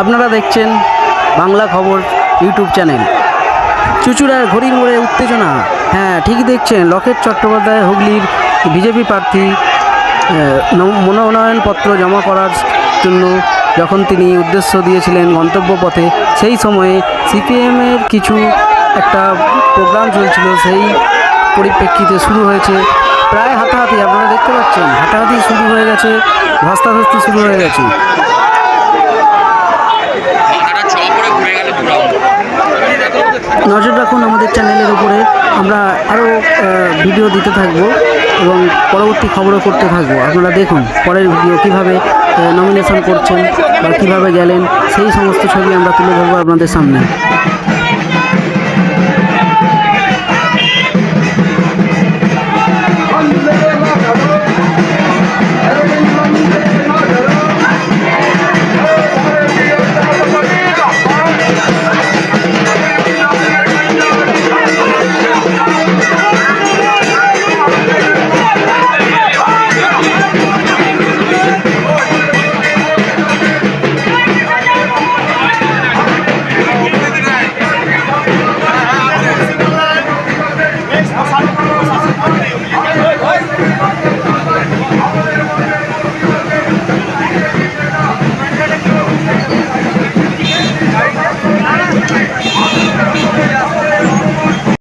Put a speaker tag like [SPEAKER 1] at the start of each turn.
[SPEAKER 1] আপনারা দেখছেন বাংলা খবর ইউটিউব চ্যানেল। চুচুড়ার ঘড়ির মোড়ে উত্তেজনা। হ্যাঁ ঠিকই দেখছেন, লকেট চট্টোপাধ্যায়, হুগলির বিজেপি প্রার্থী মনোনয়নপত্র জমা করার জন্য যখন তিনি উদ্দেশ্য দিয়েছিলেন গন্তব্য পথে, সেই সময়ে সিপিএমের কিছু একটা প্রোগ্রাম চলছিল, সেই পরিপ্রেক্ষিতে শুরু হয়েছে। প্রায় হাতাহাতি আপনারা দেখতে পাচ্ছেন হাতাহাতি শুরু হয়ে গেছে, ধস্তাধস্তি শুরু হয়ে গেছে। নজর রাখুন আমাদের চ্যানেলের উপরে। আমরা আরও ভিডিও দিতে থাকব এবং পরবর্তী খবরও করতে থাকব। আপনারা দেখুন পরের ভিডিও কীভাবে নমিনেশন করছেন বা কীভাবে গেলেন, সেই সমস্ত ছবি আমরা তুলে ধরবো আপনাদের সামনে।